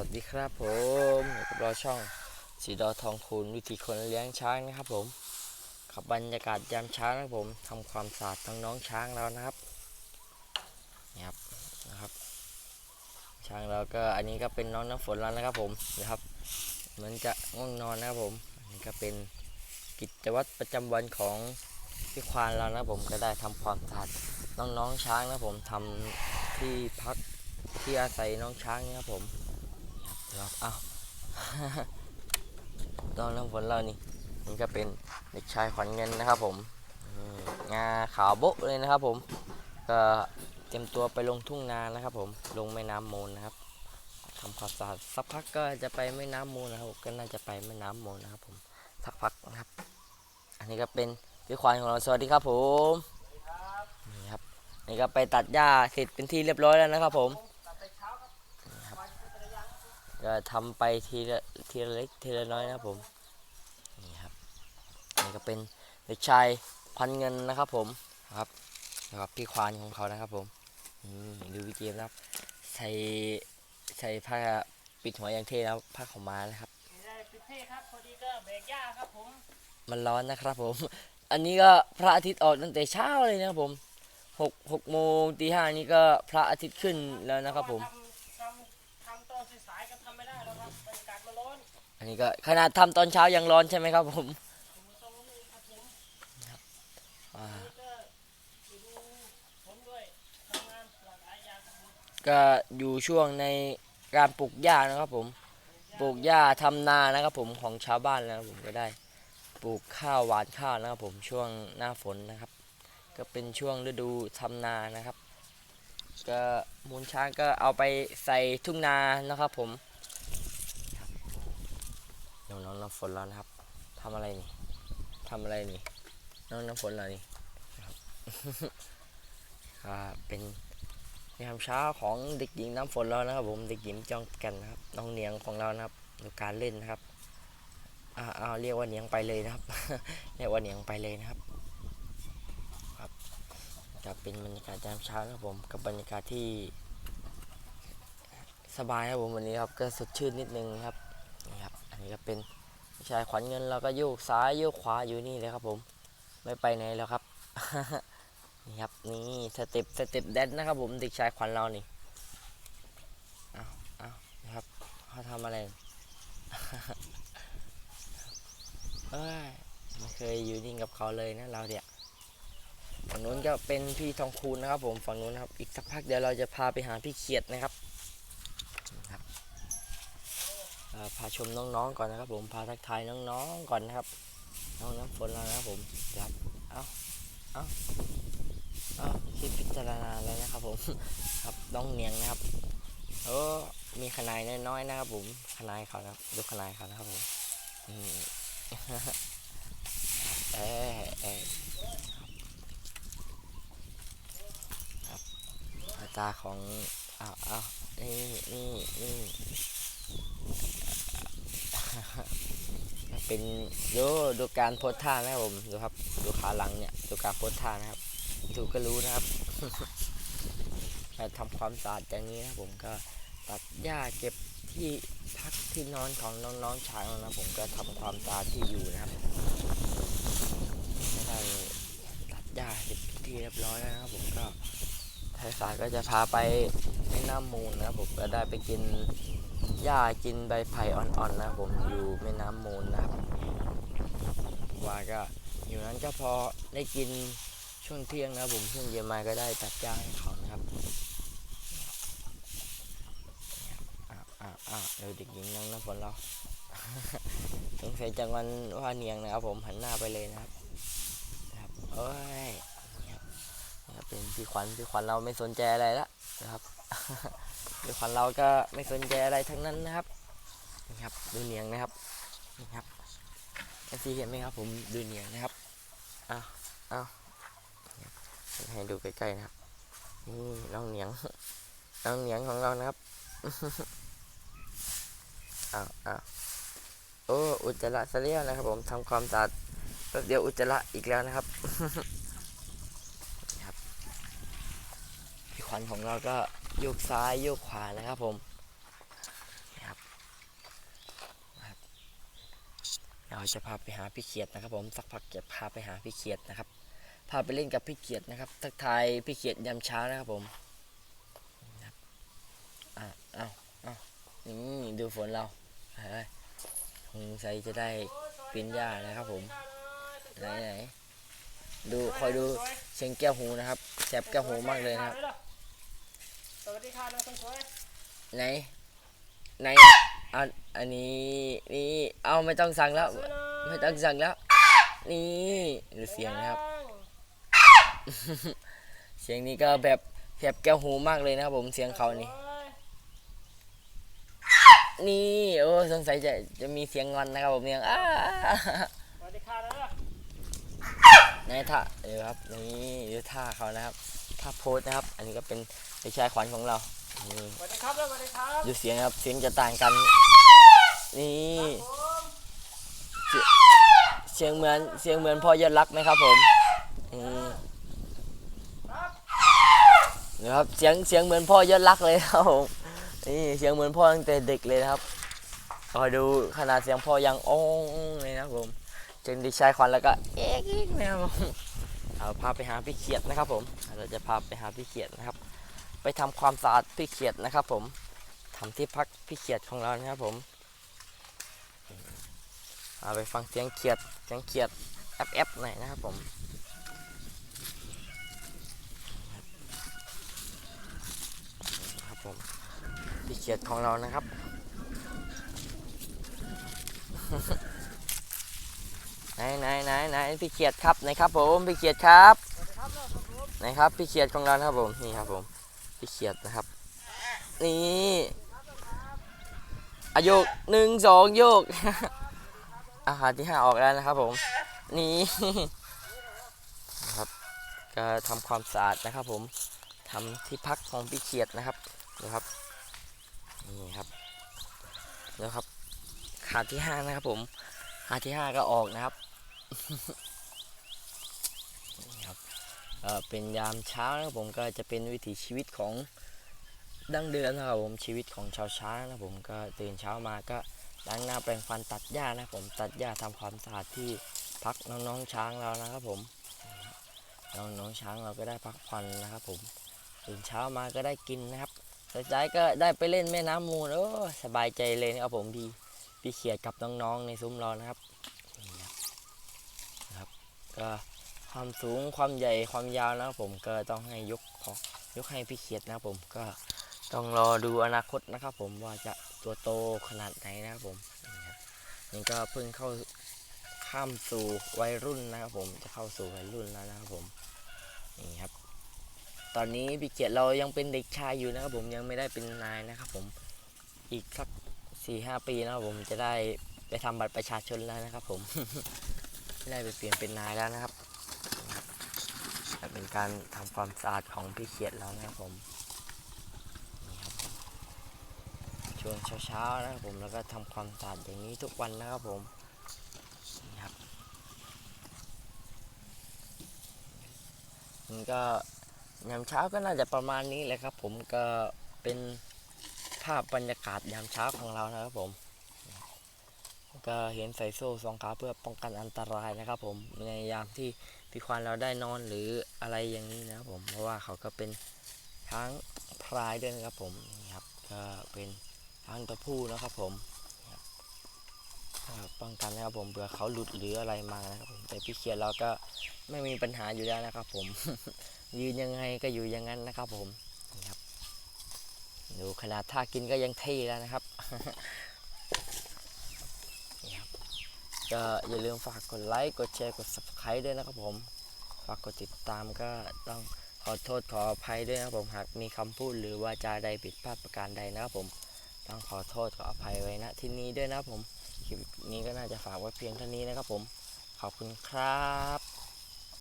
วัสดีครับผมกับเราช่องสีดอทองคูณวิธีคนเลี้ยงช้างนะครับผมขับบรรยากาศยามเช้านะครับผมทำความสะอาดทั้งน้องช้างเรานะครับนี่ครับนะครับ ช้างเราก็อันนี้ก็เป็นน้องน้ำฝนแล้วนะครับผมนะครับเหมือนจะง่วงนอนนะครับผมอันนี้ก็เป็นกิจวัตรประจำวันของพี่ควานเรานะครับผมก็ได้ทำความสะอาดน้องๆช้างนะครับผมทำที่พักที่อาศัยน้องช้างนี่ครับผม ครับอ้าวตอนน้ำฝนเรานี่นี่ก็เป็นเด็กชายขวัญเงินนะครับผมงาขาวโบ๊ะเลยนะครับผมก็เตรียมตัวไปลงทุ่งนานะครับผมลงแม่น้ำมูลนะครับทำความสะอาดสักพักก็จะไปแม่น้ำมูลนะครับก็น่าจะไปแม่น้ำมูลนะครับผมสักพักนะครับ อันนี้ก็เป็นพี่ควานของเราสวัสดีครับผมนี่ครับนี่ก็ไปตัดหญ้าเสร็จเป็นที่เรียบร้อยแล้วนะครับผม ก็ทำไปทีละทีละเล็กทีละน้อยนะครับผมนี่ครับนี่ก็เป็นเด็กชายพันเงินนะครับผมครับนะครับพี่ควานของเขานะครับผมนี่ดูวิจิตรนะครับ ใส่ใส่ผ้าปิดหัวอย่างเท่แล้วผ้าขาวม้านะครับไม่ได้ปิดเท่ครับพอดีก็เบรกหญ้าครับผมมันร้อนนะครับผม อันนี้ก็พระอาทิตย์ออกตั้งแต่เช้าเลยนะครับผมหกหกโมงตีห้านี่ก็พระอาทิตย์ขึ้นแล้วนะครับผมทำทำ ทำตอนสายๆก็ทำไม่ได้แล้วครับบรรยากาศมันร้อนอันนี้ก็ขนาดทำตอนเช้ายังร้อนใช่ไหมครับผมผมตรงนี้ครับผมอ่านี่ก็อยู่ดูผมด้วยทำงานหลากหลายอย่างครับผมก็อยู่ช่วงในการปลูกหญ้านะครับผมปลูกหญ้าทำนานะครับผมของชาวบ้านนะครับผมก็ได้ปลูกข้าวหวานข้าวนะครับผมช่วงหน้าฝนนะครับ ก็เป็นช่วงฤดูทำนานะครับ ก็มูลช้างก็เอาไปใส่ทุ่งนานะครับผมน้องน้องน้ำฝนแล้วนะครับทำอะไรนี่ทำอะไรนี่น้องน้ำฝนเหรอนี่นะครับก็เป็นยามเช้าของเด็กหญิงน้ำฝนเรานะครับ ผมเด็กหญิงจ้องกันนะครับน้องเนียงของเรานะครับดูการเล่นนะครับอ่าเรียกว่าเนียงไปเลยนะครับ เรียกว่าเนียงไปเลยนะครับ เป็นบรรยากาศยามเช้านะครับผมกับบรรยากาศที่ สบายครับผมวันนี้ครับก็สดชื่นนิดนึงครับนี่ครับ อันนี้ก็เป็นชายขวัญเงินเราก็โยกซ้ายโยกขวาอยู่นี่เลยครับผมไม่ไปไหนแล้วครับนี่ครับนี่สเต็ปสเต็ปแดนนะครับผมเด็กชายขวัญเรานี่เอาเอานะครับเขาทำอะไรเอ้ยไม่เคยอยู่นิ่งกับเขาเลยนะเราเดี๋ย ฝั่งนู้นก็เป็นพี่ทองคูณนะครับ ผมฝั่งนู้นครับอีกสักพักเดี๋ยวเราจะพาไปหาพี่เขียดนะครับครับพาชมน้องๆก่อนนะครับ ผมพาทักทายน้องๆก่อนนะครับ น้องน้ำฝนเรานะครับผมครับเอาเอาเอาคิดพิจารณาแล้วนะครับผมครับน้องเนียงนะครับโอ้มีขนายน้อยๆนะครับ ผมขนายเขานะครับดูขนายเขานะครับผมเอ้ยเอ้ยครับหน้า ตาของอ้าวอ้าวนี่นี่นี่เป็นดูดูการโพสท่านะครับผมดูครับดูขาหลังเนี่ยดูการโพสท่านะครับ ดูก็รู้นะครับทำความสะอาดอย่างนี้นะครับผมก็ตัดหญ้าเก็บที่พักที่นอนของน้องๆช้างนะครับผมก็ทำความสะอาดที่อยู่นะครับได้ตัดหญ้าเสร็จที่เรียบร้อยแล้วนะครับผมก็ สายๆก็จะพาไปแม่น้ำมูลนะครับผมก็ได้ไปกินหญ้ากินใบไผ่อ่อนๆนะครับผมอยู่แม่น้ำมูลนะครับว่าก็อยู่นั้นก็พอได้กินช่วงเที่ยงนะผมช่วงเย็นมาก็ได้ตัดหญ้าให้เขานะครับอ้าวอ้าวอ้าวเดี๋ยวเด็กหญิงนั่งน้ำฝนเราสงสัยจังวันว่าเนียงนะครับผมหันหน้าไปเลยนะครับครับเอ้ย เป็นพี่ขวัญพี่ขวัญเราไม่สนใจอะไรละนะครับพี่ขวัญเราก็ไม่สนใจอะไรทั้งนั้นนะครับนี่ครับดูเนียงนะครับนี่ครับเอฟซีเห็นไหมครับผมดูเนียงนะครับอ้าวอ้าวให้ดูใกล้ๆนะครับนี่น้องเนียงน้องเนียงของเรานะครับอ้าวอ้าวโอ้อุจจาระซะแล้วนะครับ ผมทำความสะอาดแป๊บเดียวอุจจาระอีกแล้วนะครับ วันของเราก็โยกซ้ายโยกขวานะครับผมนะครับเราจะพาไปหาพี่เขียดนะครับ ผมสักพักจะพาไปหาพี่เขียดนะครับ พาไปเล่นกับพี่เขียดนะครับ ทักทายพี่เขียดยามเช้านะครับผมอ้าวอ้าวอ้าวนี่ดูฝนเราเฮ้ยคงใส่จะได้ปีนหญ้านะครับผมไหนไหนดูคอยดูเชียงแก้วหูนะครับแสบแก้วหูมากเลยนะครับ สวัสดีค่ะน้องคนสวยไหนไหนอันอันนี้นี่เอาไม่ต้องสั่งแล้ว สวยหน่อยไม่ต้องสั่งแล้ว นี่ดูเสียงนะครับ เสียงนี้ก็แบบแสบแก้วหูมากเลยนะครับผมเสียงเขานี่สวยนี่โอ้สงสัยจะจะมีเสียงงอนนะครับผมเนี่ยอ้าสวัสดีค่ะนะในท่าเดี๋ยวครับนี่ดูท่าเขานะครับท่าโพสนะครับ อันนี้ก็เป็น เด็กชายขวัญของเรานี่สวัสดีครับสวัสดีครับดูเสียงครับ เสียงจะต่างกัน นี่ผมเสียงเหมือนเสียงเหมือนพ่อยอดรักไหมครับผมนี่ครับนะครับเสียงเสียงเหมือนพ่อยอดรักเลยครับผมนี่เสียงเหมือนพ่อตั้งแต่เด็กเลยนะครับคอยดูขนาดเสียงพ่อยังโอ้งเลยนะครับผมจนดิชายขวัญแล้วก็เอ๊กอีกนะครับผมเอาพาไปหาพี่เขียดนะครับผมเราจะพาไปหาพี่เขียดนะครับ ไปทำความสะอาดพี่เขียดนะครับ ผมทำที่พักพี่เขียดของเรานะครับผมเอาไปฟังเสียงเขียดเสียงเขียดแอบแอบหน่อยนะครับผมครับผมพี่เขียดของเรานะครับไหนไหนไหนไหนพี่เขียดครับไหนครับผมพี่เขียดครับน้องคนสวยไหนครับพี่เขียดของเรานะครับผมนี่ครับผม พี่เขียดนะครับ นี่อาโยกหนึ่งสองโยก อาหารที่ห้าออกแล้วนะครับผม นี่นะครับก็ทำความสะอาดนะครับผมทำที่พักของพี่เขียดนะครับนะครับนี่ครับแล้วครับขาที่ห้านะครับผมขาที่ห้าก็ออกนะครับ เป็นยามเช้านะครับผมก็จะเป็นวิถีชีวิตของดั้งเดิมนนะครับผมชีวิตของชาวช้างนะครับผมก็ตื่นเช้ามาก็ล้างหน้าแปรงฟันตัดหญ้านะครับผมตัดหญ้าทำความสะอาดที่พักน้องๆช้างเรานะครับผมน้องๆช้างเราก็ได้พักผ่อนนะครับผมตื่นเช้ามาก็ได้กินนะครับสายๆก็ได้ไปเล่นแม่น้ำมูลโอ้สบายใจเลยนะครับผมพี่พี่เขียดกับน้องๆในซุ้มเรานะครับนะครับก็ ความสูงความใหญ่ความยาวนะครับผมก็ต้องให้ยกขอยกให้พี่เขียดนะครับผมก็ต้องรอดูอนาคตนะครับผมว่าจะตัวโตขนาดไหนนะครับผมนี่ก็เพิ่งเข้าข้ามสู่วัยรุ่นนะครับผมจะเข้าสู่วัยรุ่นแล้วนะครับผมนี่ครับ ตอนนี้พี่เกียรติเรายังเป็นเด็กชายอยู่นะครับผมยังไม่ได้เป็นนายนะครับผมอีกสักสี่ห้าปีนะครับผมจะได้ไปทำบัตรประชาชนแล้วนะครับผมได้ไปเปลี่ยนเป็นนายแล้วนะครับ เป็นการทำความสะอาดของพี่เขียดแล้วนะครับผมช่วงเช้าๆนะครับผมแล้วก็ทำความสะอาดอย่างนี้ทุกวันนะครับผมนี่ครับนี่ก็ยามเช้าก็น่าจะประมาณนี้แหละครับ ผมก็เป็นภาพบรรยากาศยามเช้าของเรานะครับผม ก็เห็นใส่โซ่สองขาเพื่อป้องกันอันตรายนะครับผมในยามที่ พี่ควานเราได้นอนหรืออะไรอย่างนี้นะครับผมเพราะว่าเขาก็เป็นช้างพลายด้วยนะครับผมนี่ครับก็เป็นช้างตัวผู้นะครับผมป้องกันนะครับผมเผื่อเขาหลุดหรืออะไรมานะครับผมแต่พี่เขียนเราก็ไม่มีปัญหาอยู่แล้วนะครับ ผม ยืนยังไงก็อยู่อย่างนั้นนะครับผมนี่ครับดูขนาดท่ากินก็ยังเท่แล้วนะครับ นี่ครับ ก็อย่าลืมฝากกดไลค์ กดแชร์ กด subscribe ด้วยนะครับผม ฝากกดติดตามก็ต้องขอโทษขออภัยด้วยนะครับผมหากมีคำพูดหรือว่าจาใดผิดพลาดประการใดนะครับผมต้องขอโทษขออภัยไว้ณที่นี้ด้วยนะครับผมคลิปนี้ก็น่าจะฝากไว้เพียงเท่านี้นะครับผม ขอบคุณครับ